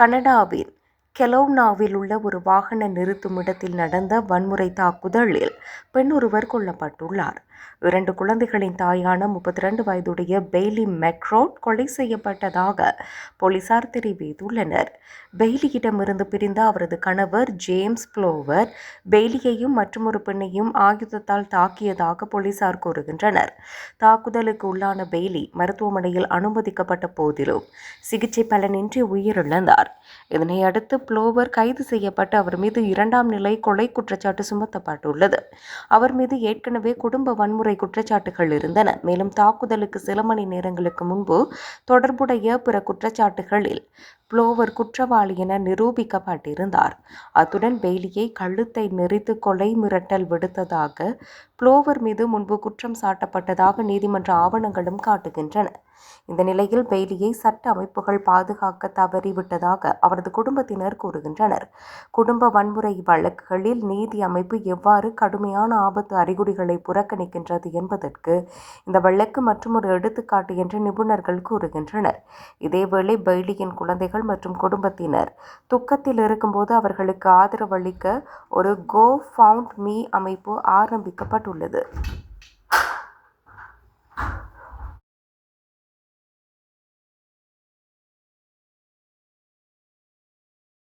கனடாவின் கெலோவ்னாவில் உள்ள ஒரு வாகன நிறுத்துமிடத்தில் நடந்த வன்முறை தாக்குதலில் பெண் ஒருவர் கொல்லப்பட்டுள்ளார். இரண்டு குழந்தைகளின் தாயான முப்பத்தி ரெண்டு வயதுடைய பெய்லி மெக்ரோட் கொலை செய்யப்பட்டதாக போலீசார் தெரிவித்துள்ளனர். பெய்லியிடமிருந்து பிரிந்த அவரது கணவர் ஜேம்ஸ் ப்ளோவர் பெய்லியையும் மற்றொரு பெண்ணையும் ஆயுதத்தால் தாக்கியதாக போலீசார் கூறுகின்றனர். தாக்குதலுக்கு உள்ளான பெய்லி மருத்துவமனையில் அனுமதிக்கப்பட்ட போதிலும் சிகிச்சை பலனின்றி உயிரிழந்தார். இதனையடுத்து புளோவர் கைது செய்யப்பட்டு அவர் மீது இரண்டாம் நிலை கொலை குற்றச்சாட்டு சுமத்தப்பட்டுள்ளது. அவர் மீது ஏற்கனவே குடும்ப வன்முறை குற்றச்சாட்டுகள் இருந்தன. மேலும் தாக்குதலுக்கு சில மணி நேரங்களுக்கு முன்பு தொடர்புடைய பிற குற்றச்சாட்டுகளில் புளோவர் குற்றவாளி என நிரூபிக்கப்பட்டிருந்தார். அத்துடன் பெய்லியை கழுத்தை நெறித்து கொலை மிரட்டல் விடுத்ததாக புளோவர் மீது முன்பு குற்றம் சாட்டப்பட்டதாக நீதிமன்ற ஆவணங்களும் காட்டுகின்றன. இந்த நிலையில் பெய்லியை சட்ட அமைப்புகள் பாதுகாக்க தவறிவிட்டதாக அவரது குடும்பத்தினர் கூறுகின்றனர். குடும்ப வன்முறை வழக்குகளில் நீதி அமைப்பு எவ்வாறு கடுமையான ஆபத்து அறிகுறிகளை புறக்கணிக்கின்றது என்பதற்கு இந்த வழக்கு மற்றும் ஒரு எடுத்துக்காட்டு என்று நிபுணர்கள் கூறுகின்றனர். இதேவேளை பெய்லியின் குழந்தைகள் மற்றும் குடும்பத்தினர். துக்கத்தில் இருக்கும்போது அவர்களுக்கு ஆதரவளிக்க ஒரு கோ ஃபவுண்ட் மீ அமைப்பு ஆரம்பிக்கப்பட்டுள்ளது.